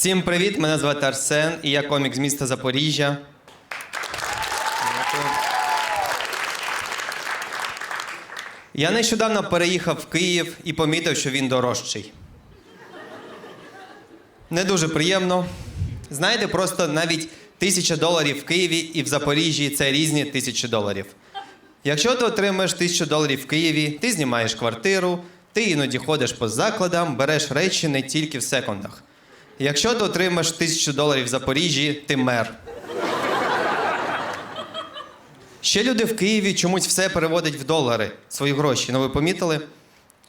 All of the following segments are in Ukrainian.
Всім привіт! Мене звати Арсен, і я комік з міста Запоріжжя. Я нещодавно переїхав в Київ і помітив, що він дорожчий. Не дуже приємно. Знаєте, просто навіть тисяча доларів в Києві і в Запоріжжі це різні тисячі доларів. Якщо ти отримаєш тисячу доларів в Києві, ти знімаєш квартиру, ти іноді ходиш по закладам, береш речі не тільки в секундах. Якщо ти отримаєш тисячу доларів в Запоріжжі, ти мер. Ще люди в Києві чомусь все переводять в долари, свої гроші. Ну ви помітили?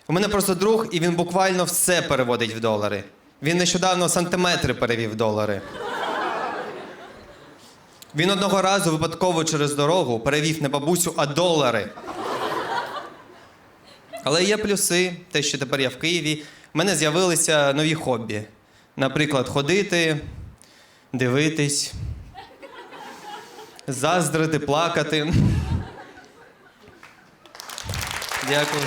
У мене просто друг, і він буквально все переводить в долари. Він нещодавно сантиметри перевів в долари. Він одного разу випадково через дорогу перевів не бабусю, а долари. Але є плюси, те, що тепер я в Києві. В мене з'явилися нові хобі. Наприклад, ходити, дивитись, заздрити, плакати. Дякую.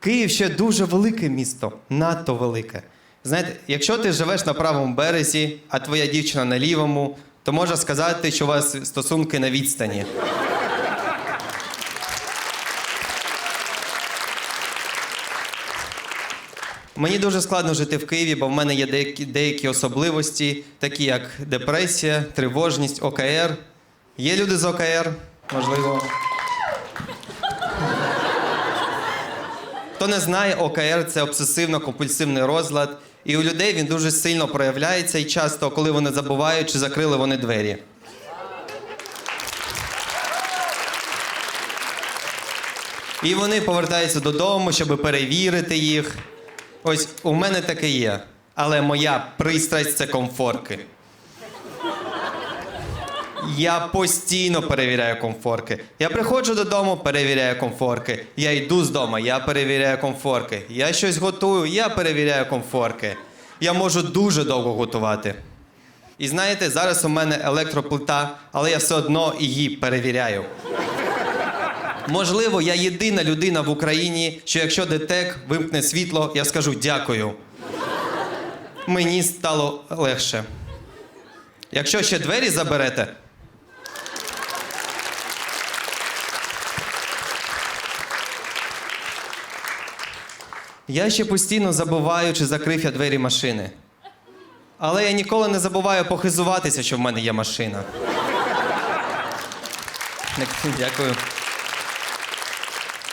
Київ ще дуже велике місто, надто велике. Знаєте, якщо ти живеш на правому березі, а твоя дівчина на лівому, то можна сказати, що у вас стосунки на відстані. Мені дуже складно жити в Києві, бо в мене є деякі, деякі особливості, такі як депресія, тривожність, ОКР. Є люди з ОКР, можливо. Хто не знає, ОКР це обсесивно-компульсивний розлад. І у людей він дуже сильно проявляється і часто, коли вони забувають, чи закрили вони двері. І вони повертаються додому, щоб перевірити їх. Ось у мене таке є. Але моя пристрасть це комфорки. Я постійно перевіряю комфорки. Я приходжу додому, перевіряю комфорки. Я йду з дому, я перевіряю комфорки. Я щось готую, я перевіряю комфорки. Я можу дуже довго готувати. І знаєте, зараз у мене електроплита, але я все одно її перевіряю. Можливо, я єдина людина в Україні, що якщо ДТЕК вимкне світло, я скажу дякую. Мені стало легше. Якщо ще двері заберете, Я ще постійно забуваю, чи закрив я двері машини. Але я ніколи не забуваю похизуватися, що в мене є машина. Дякую.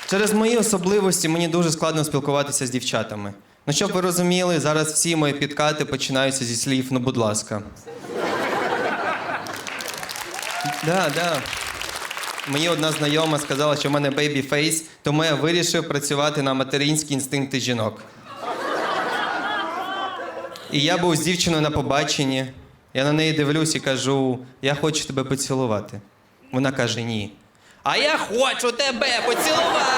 Через мої особливості мені дуже складно спілкуватися з дівчатами. Ну, щоб ви розуміли, зараз всі мої підкати починаються зі слів, ну, будь ласка. Да, да. Мені одна знайома сказала, що в мене бейбі фейс, тому я вирішив працювати на материнські інстинкти жінок. І я був з дівчиною на побаченні. Я на неї дивлюсь і кажу: я хочу тебе поцілувати. Вона каже: ні. А я хочу тебе поцілувати.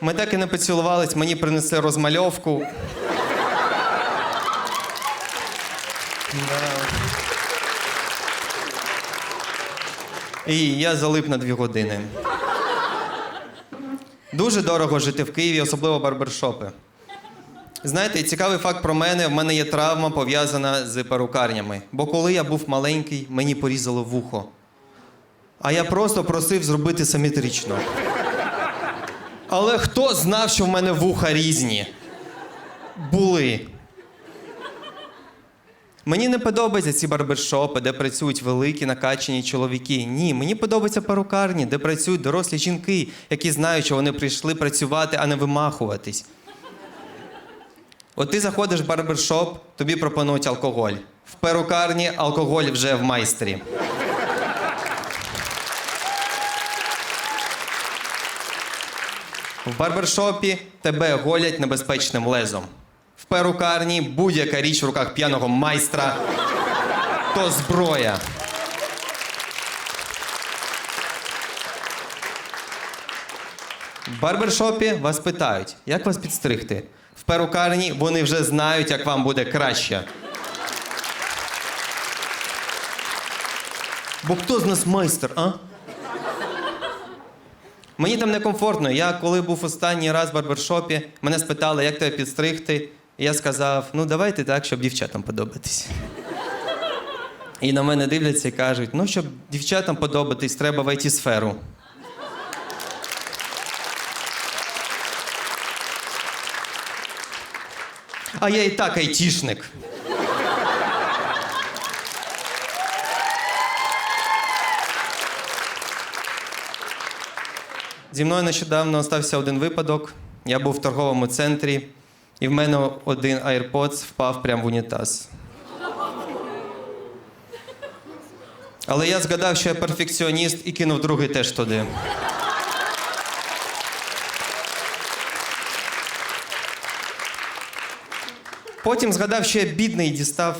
Ми так і не поцілувались, мені принесли розмальовку. І я залип на дві години. Дуже дорого жити в Києві, особливо барбершопи. Знаєте, цікавий факт про мене: в мене є травма пов'язана з перукарнями. Бо коли я був маленький, мені порізало вухо. А я просто просив зробити симетрично. Але хто знав, що в мене вуха різні? Були. Мені не подобаються ці барбершопи, де працюють великі накачані чоловіки. Ні, мені подобаються перукарні, де працюють дорослі жінки, які знають, що вони прийшли працювати, а не вимахуватись. От ти заходиш в барбершоп, тобі пропонують алкоголь. В перукарні алкоголь вже в майстрі. В барбершопі тебе голять небезпечним лезом. В перукарні будь-яка річ в руках п'яного майстра то зброя. В барбершопі вас питають, як вас підстригти. В перукарні вони вже знають, як вам буде краще. Бо хто з нас майстер, а? Мені там некомфортно. Я коли був останній раз в барбершопі, мене спитали, як тебе підстригти. І я сказав: ну давайте так, щоб дівчатам подобатись. І на мене дивляться і кажуть: ну, щоб дівчатам подобатись, треба в it сферу А я і так айтішник. Зі мною нещодавно стався один випадок. Я був в торговому центрі, і в мене один AirPods впав прямо в унітаз. Але я згадав, що я перфекціоніст і кинув другий теж туди. Потім згадав, що я бідний дістав.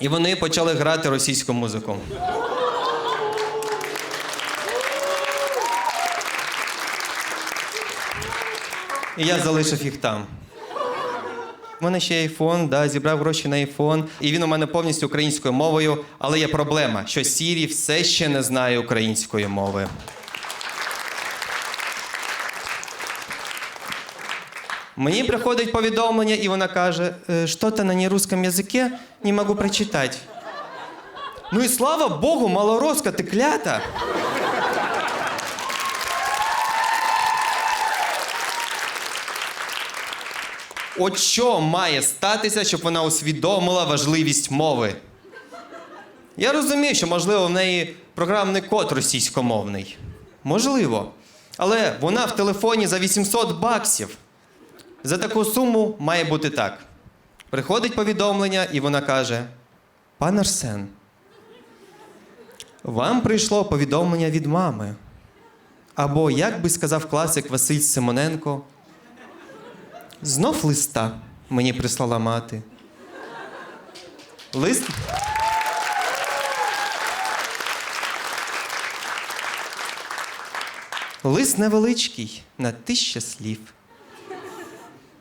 І вони почали грати російську музику. І я залишив їх там. У мене ще айфон, да, зібрав гроші на айфон, і він у мене повністю українською мовою, але є проблема, що Сірі все ще не знає української мови. Мені приходить повідомлення, і вона каже: «Е, що-то на нерусском язике не можу прочитати. Ну і слава Богу, малороска, ти клята. От що має статися, щоб вона усвідомила важливість мови? Я розумію, що, можливо, в неї програмний код російськомовний. Можливо. Але вона в телефоні за 800 баксів. За таку суму має бути так. Приходить повідомлення, і вона каже: Пан Арсен, вам прийшло повідомлення від мами. Або, як би сказав класик Василь Симоненко, знов листа мені прислала мати. Лист. Лист невеличкий на тисяча слів.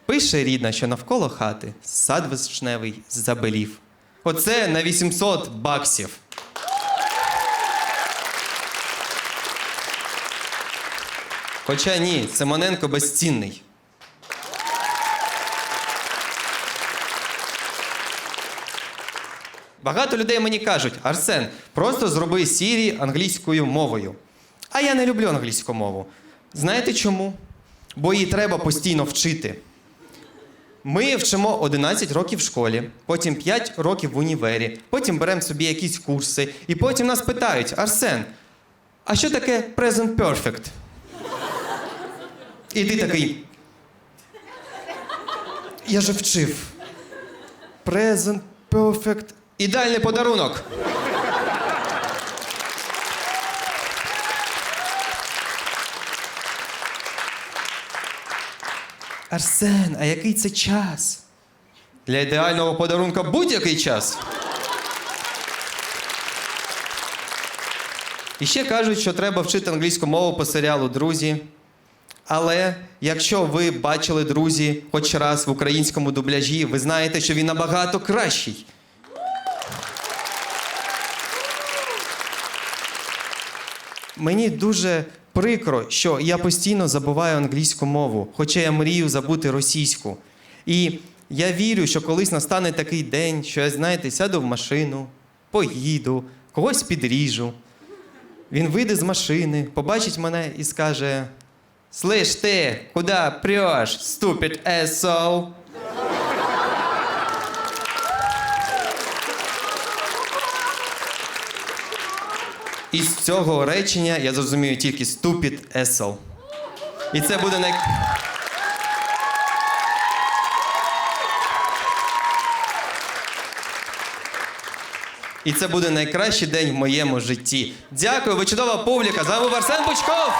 Пише рідна, що навколо хати сад вишневий забелів. Оце на 800 баксів. Хоча ні, Симоненко безцінний. Багато людей мені кажуть: Арсен, просто зроби Сірі англійською мовою. А я не люблю англійську мову. Знаєте чому? Бо її треба постійно вчити. Ми вчимо 11 років в школі, потім 5 років в універі, потім беремо собі якісь курси, і потім нас питають: Арсен, а що таке present perfect? І ти такий. Я же вчив. Present perfect. Ідеальний подарунок. Арсен, а який це час? Для ідеального подарунка будь-який час. І ще кажуть, що треба вчити англійську мову по серіалу Друзі. Але якщо ви бачили друзі хоч раз в українському дубляжі, ви знаєте, що він набагато кращий. Мені дуже прикро, що я постійно забуваю англійську мову, хоча я мрію забути російську. І я вірю, що колись настане такий день, що я, знаєте, сяду в машину, поїду, когось підріжу. Він вийде з машини, побачить мене і скаже: Слиш ти, куди преш, ступід есоу? Із цього речення я зрозумію тільки stupid asshole. І це буде най... І це буде найкращий день в моєму житті. Дякую, ви чудова публіка. З вами був Арсен Пучков.